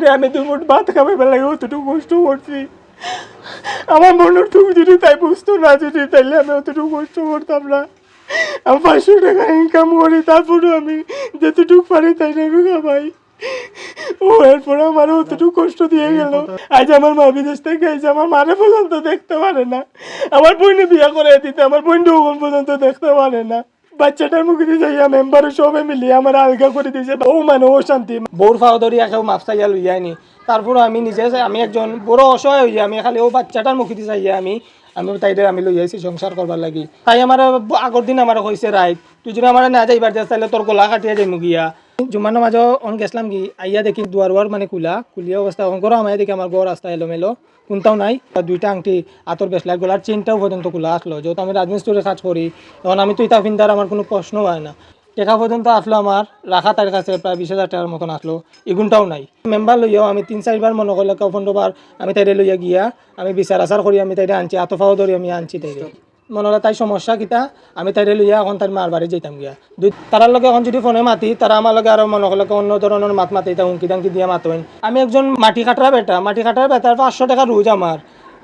তাই আমি দুমুট ভাত খাবার লাগে অতটুকু কষ্ট করছি। আমার মনের তুমি যদি তাই বুঝতো না যদি তাইলে আমি অতটুকু কষ্ট করতাম না। আমি পাঁচশো টাকা ইনকাম করি তারপরে আমি যতটুকু পারি তাই আমি খাবাই। ও এরপর আমার অতটুকু কষ্ট দিয়ে গেল। আজ আমার মা বিদেশ থেকে আইছে আমার মারে পর্যন্ত দেখতে পারে না। আমার বোনে বিয়া করে দিতে আমার বোন পর্যন্ত দেখতে পারে না। বাচ্চাটার মুখে যাইয়া মেম্বার সবে মিলিয়ে আমার আলগা করে দিয়েছে ও মানে ও শান্তি বউর ফাও ধরিয়া কেউ মাপ চাইয়া লইয়ানি তারপর আমি নিজে আমি একজন বড় অসহায় হইয়া, আমি খালি ও বাচ্চাটার মুখে দিয়ে যাইয়া আমি আমি তাইদের আমি লই আইছি সংসার করবার লাগি। তাই আমার আগর দিন আমার কইছে রাইট তুই যদি আমার না যাইবার যাস তাহলে তোর গলা কাটিয়া যাই মুগিয়া জুমানো মাঝে অন গেছিলাম কি, আইয়া দেখি দুয়ার ওয়ার মানে কুলা কুলিয়া অবস্থা অন করো আমার দেখি আমার গড় রাস্তা এলো মেলো কোনটাও নাই। দুইটা আংটি আতর বেসলার গলার চেনটাও পর্যন্ত খোলা আসলো যেহেতু আমি রাজমিস্ত্রির কাজ করি তখন আমি তো ইতা ফিন্দার আমার কোনো প্রশ্ন হয় না টেকা পর্যন্ত আসলো আমার রাখা তার কাছে প্রায় বিশ হাজার টাকার মতন আসলো এগুনটাও নাই। মেম্বার লইয়াও আমি তিন চারবার মনে করলে পনেরোবার আমি তাইরে লইয়া গিয়া, আমি বিচার আচার করি আমি তাইরে আনছি আতফাও ধরি আমি আনছি তাইরে মনে হলে তাই সমস্যা কিতা, আমি তাইরে লইয়া এখন তার মার বাড়ি যাইতাম গিয়া। দুই তারার লগে এখন যদি ফোনে মাতি তারা আমার লগে আরও মনে করলে অন্য ধরনের মাত মাতি তা হুমকি দামকি দিয়া মাতইন। আমি একজন মাটি কাটার বেটা, মাটি কাটার বেটার পাঁচশো টাকা রোজ আমার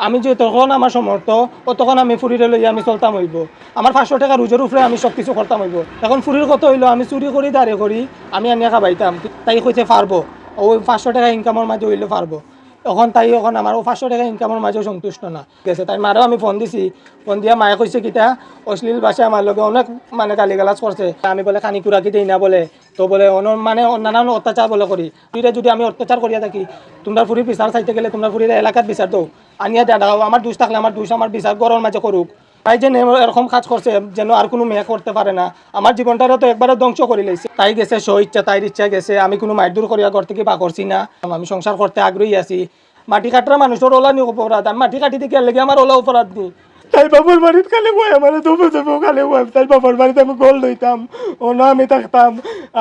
আমি যে তখন আমার সমর্থ ও তখন আমি ফুরিরে লইয়া আমি চলতাম হইব। আমার পাঁচশো টাকা রোজের উপরে আমি সব কিছু করতাম হইব। এখন ফুরির কত হইল, আমি চুরি করি দাঁড়িয়ে করি আমি আনিয়া খাবাইতাম তাই কইতে পারব ওই পাঁচশো টাকা ইনকামের মাঝে হইলে পারব এখন তাই এখন আমার পাঁচশো টাকা ইনকামের মাঝেও সন্তুষ্ট না। গেছে তাই মারও আমি ফোন দিছি। ফোন দিয়া মায়ে কইছে কিটা অশ্লীল ভাষা আমার লগে অনেক মানে গালিগালাজ করছে আমি বলে খানি কুড়াকি দেই না বলে। তো বলে অন মানে নানান অত্যাচার বলে করি তুইরা যদি আমি অত্যাচার করিয়া থাকি তোমরা ফুরি বিচার চাইতে গেলে তোমরা ফুরির এলাকার বিচার দৌ। আনিয়া দেওয়া আমার দুষ থাকলে আমার দুষ আমার বিচার গরম মাঝে করুক তাই যে এরকম কাজ করছে, যেন আর কোনো মেয়ে করতে পারে না। আমার জীবনটারে তো একবারে ধ্বংস করে লাইছে। তাই গেছে সো ইচ্ছা, তাই ইচ্ছা গেছে। আমি কোনো মাইর দূর করিয়া ঘর থেকে বা করছি না। আমি সংসার করতে আগ্রহী আছি। মাটি কাটার মানুষের ওলা নি অপরাধ। আমি মাটি কাটি দিকে লেগে আমার ওলা অপরাধ নি তাই বাবার বাড়িতে খালি বই আমার দুপুর দুপুর খালি বই তাই বাবার বাড়িতে আমি গোল লইতাম অন্য আমি থাকতাম।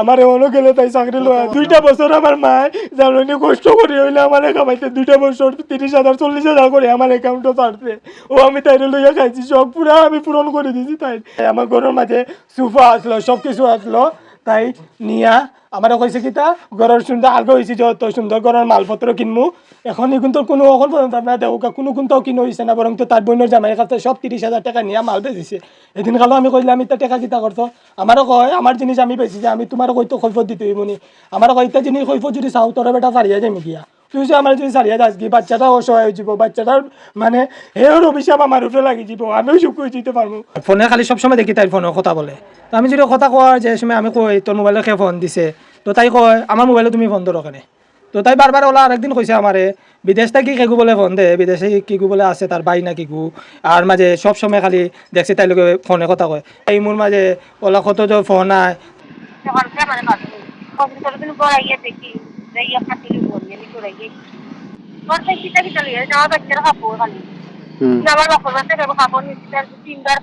আমার অন্য গেলে তাই চাকরি লওয়া দুইটা বছর আমার মায় জানি কষ্ট করে হইলে আমার কামাইতে দুইটা বছর, তিরিশ হাজার, চল্লিশ হাজার করে আমার অ্যাকাউন্টও পারছে ও আমি তাই লইয়া খাইছি, সব পুরা আমি পূরণ করে দিছি তাই। আমার ঘরের মাঝে সোফা আসলো সব কিছু আসলো। তাই নিয়া, আমার কইছে কি তা, ঘরের সুন্দর, আগে হয়েছে যত সুন্দর ঘরের মালপত্র কিনমু এখন কিন্তু কোনো এখন পর্যন্ত আপনার কোনো কোনটাও কিনো হয়েছে না, বরং তো তার বোনের জামাই কাছে সব তিরিশ হাজার টাকা নিয়ে মাল বেঁচেছে এদিন কালো আমি কইলে আমি তা টাকা কিতা করতো আমারও কয়, আমার জিনিস আমি বেশি যে আমি তোমারও কইতো কৈফত দিতে হইব নি। আমারও কইতা জিনিস কৈফত যদি চাও তোর বেটা পারিয়া যাই গিয়া। তুই যে আমার যদি সারিয়া যাস কি বাচ্চাটা অসহায় হয়ে যাব, বাচ্চাটার মানে হের অভিশাপ আমার উপরে লাগি যাব, আমিও সুখ করে দিতে পারব। ফোনে খালি সবসময় দেখি তাই ফোনে কথা বলে। তো আমি যদি কথা কোয়ার যে সময় আমি কই তোর মোবাইলে ফোন দিছে? তো তাই কয় আমার মোবাইলে তুমি ফোন ধরো কেনে। তো তাই বারবার ওলা আরেকদিন কইছে আমারে বিদেশ থেকে কেকু বলে ফোন দে বিদেশে কিকু বলে আছে তার বাই না কিকু? আর মাঝে সব সময় খালি দেখছি তাই লোকে ফোনে কথা কয়। এই মোর মাঝে ওলা কত যে ফোন আয় আমার বাপর বাচ্চা খাব তিনবার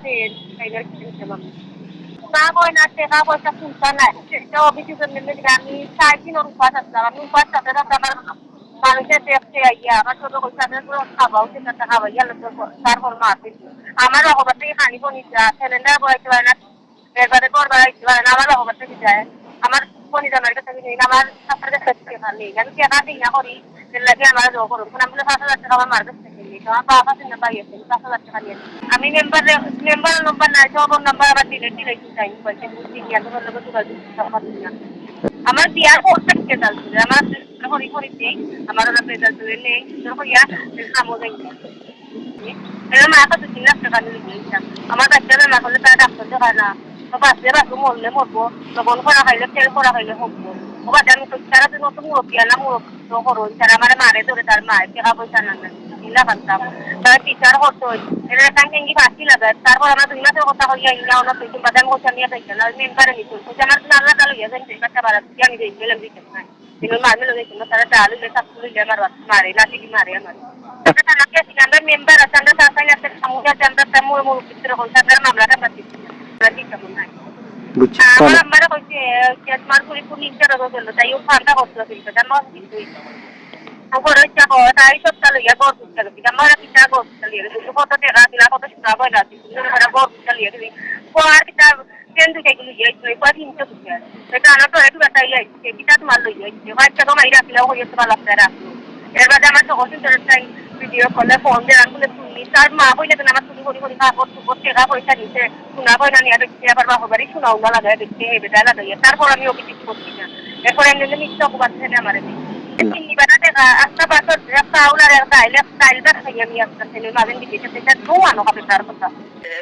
কিছু না না ফুলতা নাই সেটা অভিযোগের নেমে আমি চার দিন ওর উপাস আসলাম আমি উপাস সাথে সাথে আমার মানুষের দেখতে আইয়া আমার ছোট কইসা আমি খাবাও সেটা খাবাইয়া তারপর মারতে আমার অকবার থেকে খানি বনিতা সিলিন্ডার বয়াইতে পারে না এবারে পর বাড়াইতে পারে না আমার অকবার থেকে যায় আমার ফোন জানার কাছে নেই আমার সাথে কাছে খালি আমি টাকা দিই না করি লাগে আমার কোন আমি পাঁচ হাজার টাকা আমার মার্কেট থেকে পাঁচ হাজার টাকা আমি মেম্বার মেম্বার নম্বর নাই সব নাম্বার আবার দিলে দিলে চাই বলছে বুঝছি কি আমি বলব যোগাযোগ আমার বিয়ার করতে কে চলছে আমার হরি হরি নেই, আমার ওরা রেজাল্ট ধরে নেই হইয়া খামো যাই এর মা কত তিন লাখ টাকা নিয়ে গিয়েছিলাম আমার বাচ্চারা না করলে তারা ডাক্তার দেখায় না। তো বাচ্চা বাচ্চা মরলে মরবো। লবণ করা খাইলে তেল করা খাইলে হব ও বাচ্চা আমি তো তারা তো নতুন মুরব্বী না মুরব্বী, তো করো তারা আমার মারে ধরে, তার মায়ের টাকা পয়সা না দিলা খান্তাম তারা টিচার হতো এরা থেকে তারপর আমরা দুই মাসের কথা হইয়া ইয়া ওনা তুই কিংবা আমি কোথাও নিয়ে যাইতাম না মেম্বারে নিতো আমার আল্লাহ তালু ইয়া যাই বাচ্চা বাড়া আমি যাই গেলাম দিতে নাই। কিন্তু মারমে লোক তারা চালু লে সব তুই আমার মারে লাঠি মারে আমার। আমরা মেম্বার আছে আমরা তার সঙ্গে একটা সমুদ্র আছে আমরা তেমন মুরব্বীর হল তাদের মামলাটা পাচ্ছি আমার তাই ও কিন্তু তার নস কিন্তু ওপর ইচ্ছা হয় তাই সব চালু ইয়া গর চালু কিন্তু আমার পিতা গর চালু ইয়া কিন্তু কত টাকা দিলা কত টাকা বইলা কিন্তু আমরা ইয়া কিন্তু আর কিতা ট্রেন দুটো এগুলো যাইছে কয় তিনশো টাকা এটা আনা তো একটু একটা ইয়ে আইছে কিটা তোমার লই যাইছে কয় টাকা মাই রাখলেও হয়ে ফোন দিয়ে রাখলে শুনি তার মা হইলে তো আমার শুনি করি করি কাপড় টুপড় টাকা পয়সা নিছে শোনা কয়না নিয়ে দেখছি আবার বাপর বাড়ি শোনাও না লাগাই দেখছি এই বেটা লাগাইয়া তারপর আমি ওকে কিছু করছি না এরপর এমনি মিথ্যা অপবাদ আমার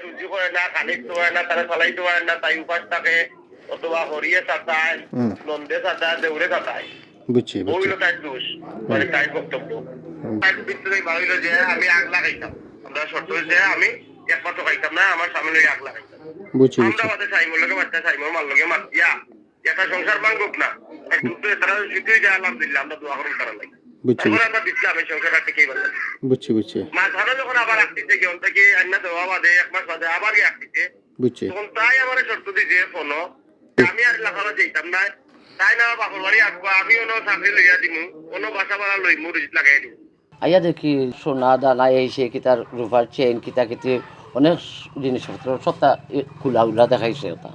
রুজি করে না খানিকতে পারে না তারা চালাইতে পারে না তাই উপাস থাকে অথবা হরিয়ে চাতায় নন্দে চাতায় দেউরে চাতায় বুঝছি বুঝছি ওইগুলো তাই দোষ মানে তাই বক্তব্য তাই ভিতরে ভাবিল যে আমি আগ লাগাইতাম আমরা শর্ত যে আমি একমাত্র খাইতাম না আমার সামনে আগ লাগাইতাম আমরা বাদে সাইমর লগে বাচ্চা সাইমর মাল লগে মাতিয়া একটা সংসার ভাঙুক না তারা তারা বুঝছি। কে বুঝছি। বুঝছি তাই আমার শর্ত দিছে ফোনো আমি আর লেখাপড়া যেতাম না তাই না বাপর বাড়ি আসব আমি অন্য চাকরি লইয়া দিমু অন্য বাসা ভাড়া লই মু লাগাই দিমু। আইয়া দেখি সোনা দানা এই সে কিতার রূপার চেন কিতা কিতি অনেক জিনিসপত্র সত্তা খোলা উলা দেখাইছে ওটা।